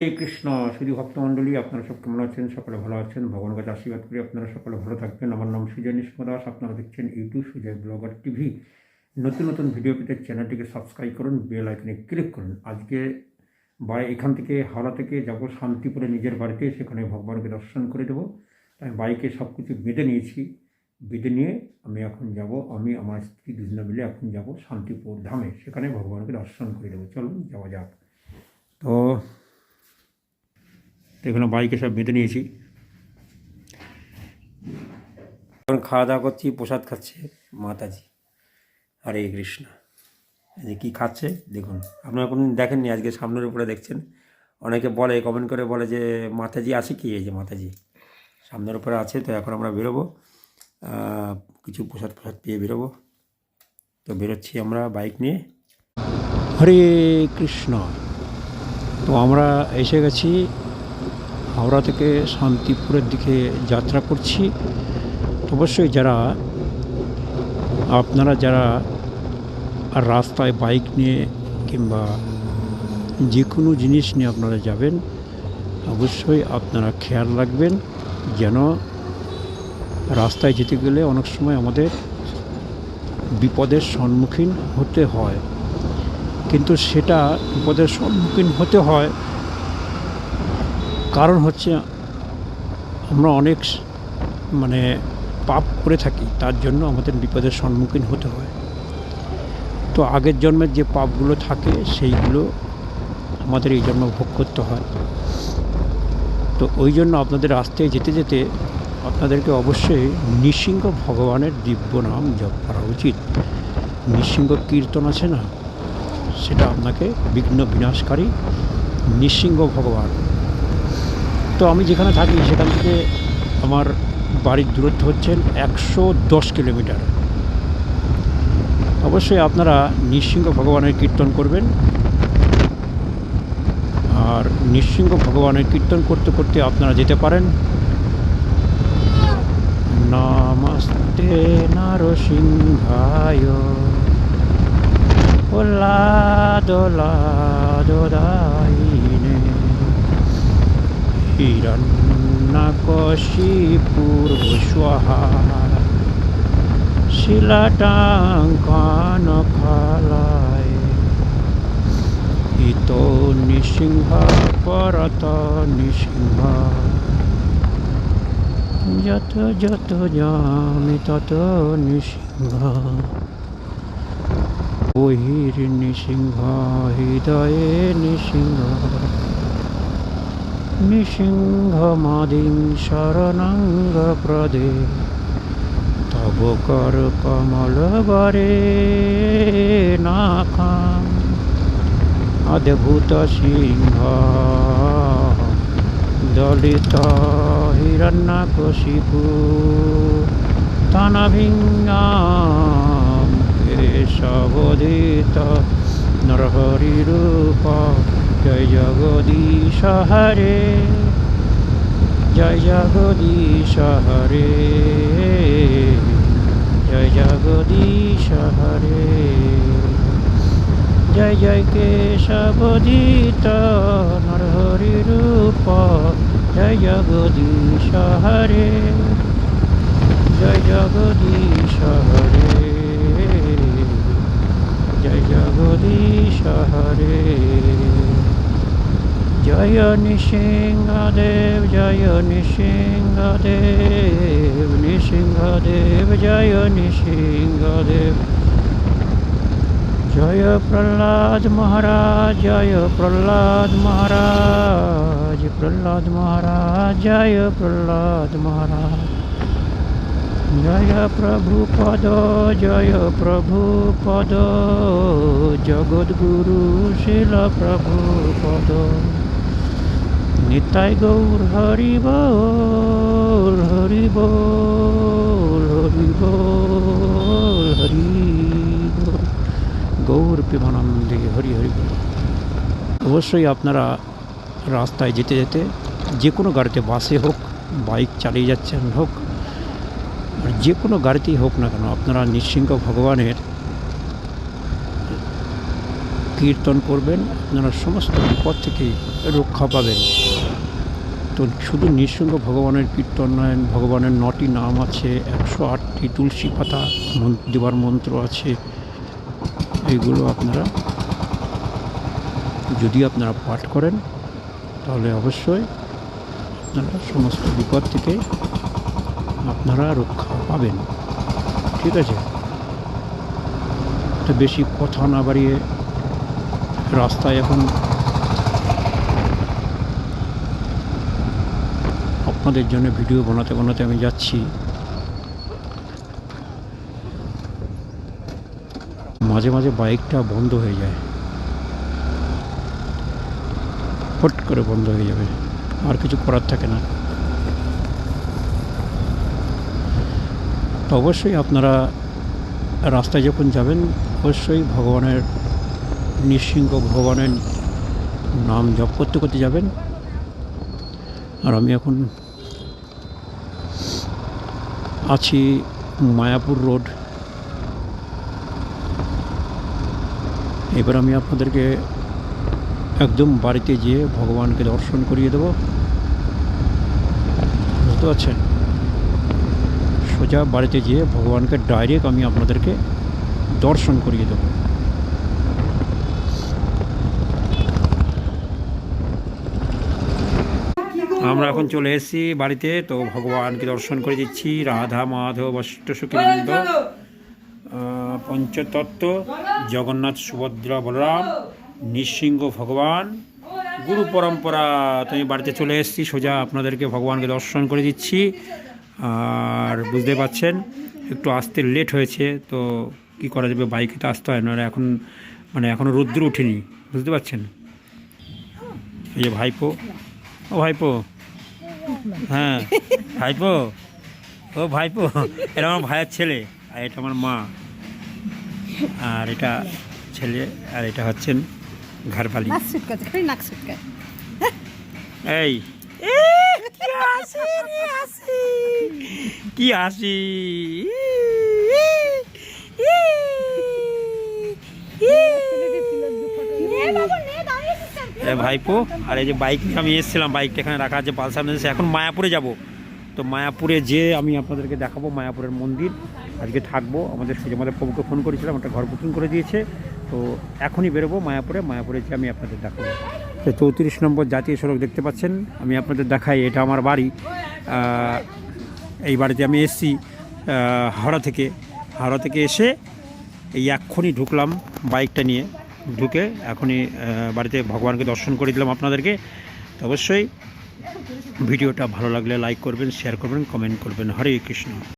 এই কৃষ্ণ শুধু ভক্তমণ্ডলী, আপনারা সব কেমন আছেন? সকলে ভালো আছেন। ভগবানের কাছে আশীর্বাদ করি আপনারা সকলে ভালো থাকবেন। আমার নাম সুজয় নিষ্ম দাস আপনারা দেখছেন ইউটিউব সুজয় ব্লগার টিভি। নতুন নতুন ভিডিও পেতে চ্যানেলটিকে সাবস্ক্রাইব করুন, বেল আইকনে ক্লিক করুন। আজকে বা এখান থেকে হাওড়া থেকে যাব শান্তিপুরে নিজের বাড়িতে। সেখানে ভগবানকে দর্শন করে দেবো। তাই বাইকে সব কিছু বেঁধে নিয়েছি। বেঁধে নিয়ে আমি এখন যাব, আমি, আমার স্ত্রী দুজনে মিলে এখন যাব শান্তিপুর ধামে। সেখানে ভগবানকে দর্শন করে দেবো। চলুন, যাওয়া যাক। তো এখানে বাইকে সব বেঁধে নিয়েছি। এখন খাওয়া দাওয়া করছি প্রসাদ খাচ্ছে মাতাজি হরে কৃষ্ণ। এই যে কী খাচ্ছে দেখুন। আপনারা কোনো দেখেননি আজকে সামনের উপরে দেখছেন। অনেকে বলে কমেন্ট করে বলে যে মাতাজি আছে কি? এই যে মাতাজি সামনের উপরে আছে তো এখন আমরা বেরোবো। কিছু প্রসাদ প্রসাদ পেয়ে বেরোবো। তো বেরোচ্ছি আমরা বাইক নিয়ে। হরে কৃষ্ণ। তো আমরা এসে গেছি হাওড়া থেকে শান্তিপুরের দিকে যাত্রা করছি। অবশ্যই যারা, আপনারা যারা রাস্তায় বাইক নিয়ে কিংবা যে কোনো জিনিস নিয়ে আপনারা যাবেন, অবশ্যই আপনারা খেয়াল রাখবেন যেন রাস্তায় যেতে গেলে অনেক সময় আমাদের বিপদের সম্মুখীন হতে হয়। কিন্তু সেটা বিপদের সম্মুখীন হতে হয় কারণ হচ্ছে আমরা অনেক মানে পাপ করে থাকি, তার জন্য আমাদের বিপদের সম্মুখীন হতে হয়। তো আগের জন্মের যে পাপগুলো থাকে, সেইগুলো আমাদের এই জন্ম ভোগ করতে হয়। তো ওই জন্য আপনাদের রাস্তায় যেতে যেতে আপনাদেরকে অবশ্যই নৃসিংহ ভগবানের দিব্য নাম জপ করা উচিত। নৃসিংহ কীর্তন আছে না? সেটা আপনাকে বিঘ্ন বিনাশকারী নৃসিংহ ভগবান তো আমি যেখানে থাকি সেখান থেকে আমার বাড়ির দূরত্ব হচ্ছেন একশো দশ কিলোমিটার। অবশ্যই আপনারা নৃসিংহ ভগবানের কীর্তন করবেন। আর নৃসিংহ ভগবানের কীর্তন করতে করতে আপনারা যেতে পারেন। নমস্তে নরসিংহায়। ওলাদোলাদোদাইনে হিরণ্যকশিপূর্বস্বহা শিলাটাঙ্কানখালায় ইতো নৃসিংহ পরত নৃসিংহ যত যত যামি তত নৃসিংহ বহির নৃসিংহ হৃদয়ে নৃসিংহ নৃসিংহমাদিং শরণাঙ্গ প্রদে তব কর কমল বরে নাখাম। অদ্ভুত সিংহ দলিত হিরণ্যকশিপু। তনভিঙ্গাম কেশবোধিত নরহরিরূপ। জয় জগদীশ হরে জয় জগদীশ হরে জয় জগদীশ হরে জয় জয় কেশবোধিত নরহরি রূপ, জয় জগদীশ হরে জয় জগদীশ হরে জয় জগদীশ হরে জয় নৃসিংহদেব জয় নৃসিংহদেব নৃসিংহদেব, জয় নৃসিংহদেব। জয় প্রহ্লাদ মহারাজ, জয় প্রহ্লাদ মহারাজ প্রহ্লাদ মহারাজ, জয় প্রহ্লাদ মহারাজ। জয় প্রভু পদ, জয় প্রভু পদ জগদ্গুরু শিল প্রভু পদ। নিতাই গৌর হরি বল হরি বল হরি বল হরি গৌর প্রেমানন্দে হরি হরি অবশ্যই আপনারা রাস্তায় যেতে যেতে যে কোনো গাড়িতে বাসে হোক, বাইক চালিয়ে যাচ্ছেন হোক, আর যে কোনো গাড়িতেই হোক না কেন, আপনারা নৃসিংহ ভগবানের কীর্তন করবেন, আপনারা সমস্ত বিপদ থেকে রক্ষা পাবেন। তো শুধু নিঃসঙ্গ ভগবানের কীর্তন নয়, ভগবানের নটি নাম আছে, একশো আটটি তুলসী পাতা দেবার মন্ত্র আছে। এগুলো আপনারা যদি আপনারা পাঠ করেন, তাহলে অবশ্যই আপনারা সমস্ত বিপদ থেকে আপনারা রক্ষা পাবেন। ঠিক আছে? তো বেশি কথা না বাড়িয়ে রাস্তায় এখন আপনাদের জন্য ভিডিও বানাতে বানাতে আমি যাচ্ছি। মাঝে মাঝে বাইকটা বন্ধ হয়ে যায়। ফট করে বন্ধ হয়ে যাবে। আর কিছু করার থাকে না। অবশ্যই আপনারা রাস্তায় যখন যাবেন, অবশ্যই ভগবানের নৃসিংহ ভগবানের নাম জপ করতে করতে যাবেন। আর আমি এখন আছি মায়াপুর রোড। এবার আমি আপনাদেরকে একদম বাড়িতে যেয়ে ভগবানকে দর্শন করিয়ে দেব। বুঝতে পারছেন? সোজা বাড়িতে যেয়ে ভগবানকে ডাইরেক্ট আমি আপনাদেরকে দর্শন করিয়ে দেবো। আমরা এখন চলে এসেছি বাড়িতে। তো ভগবানকে দর্শন করে দিচ্ছি। রাধা মাধব অষ্ট সুখীনন্দ পঞ্চতত্ত্ব জগন্নাথ সুভদ্রা বলরাম নৃসিংহ ভগবান গুরু পরম্পরা। তো আমি বাড়িতে চলে এসেছি সোজা আপনাদেরকে ভগবানকে দর্শন করে দিচ্ছি। আর বুঝতে পাচ্ছেন একটু আসতে লেট হয়েছে তো কি করা যাবে? বাইকে তো আসতে হয় না এখন মানে এখনও রোদ্দুর উঠেনি। বুঝতে পারছেন এই যে ভাইপো। ও ভাইপো হ্যাঁ ভাইপো। ও ভাইপো এটা আমার ভাইয়ের ছেলে আর এটা আমার মা। আর এটা ছেলে আর এটা হচ্ছেন ঘরবালি। এই। কি হাসি কি হাসি? ভাইপো, আর এই যে বাইক নিয়ে আমি এসেছিলাম, বাইকটা এখানে রাখা আছে পালসার এসে। এখন মায়াপুরে যাব। তো মায়াপুরে যে আমি আপনাদেরকে দেখাবো, মায়াপুরের মন্দির। আজকে থাকব, আমাদের সুযোগ আমাদের প্রভুকে ফোন করেছিলাম, একটা ঘর বুকিং করে দিয়েছে। তো এখনই বেরোবো মায়াপুরে মায়াপুরে যে আমি আপনাদের দেখাবো। তো চৌত্রিশ নম্বর জাতীয় সড়ক দেখতে পাচ্ছেন, আমি আপনাদের দেখাই, এটা আমার বাড়ি। এই বাড়িতে আমি এসেছি হাওড়া থেকে। হাওড়া থেকে এসে এই এক্ষুনি ঢুকলাম বাইকটা নিয়ে। ঢুকে এখনই বাড়িতে ভগবানকে দর্শন করে দিলাম আপনাদেরকে। তো অবশ্যই ভিডিওটা ভালো লাগলে লাইক করবেন শেয়ার করবেন কমেন্ট করবেন। হরে কৃষ্ণ।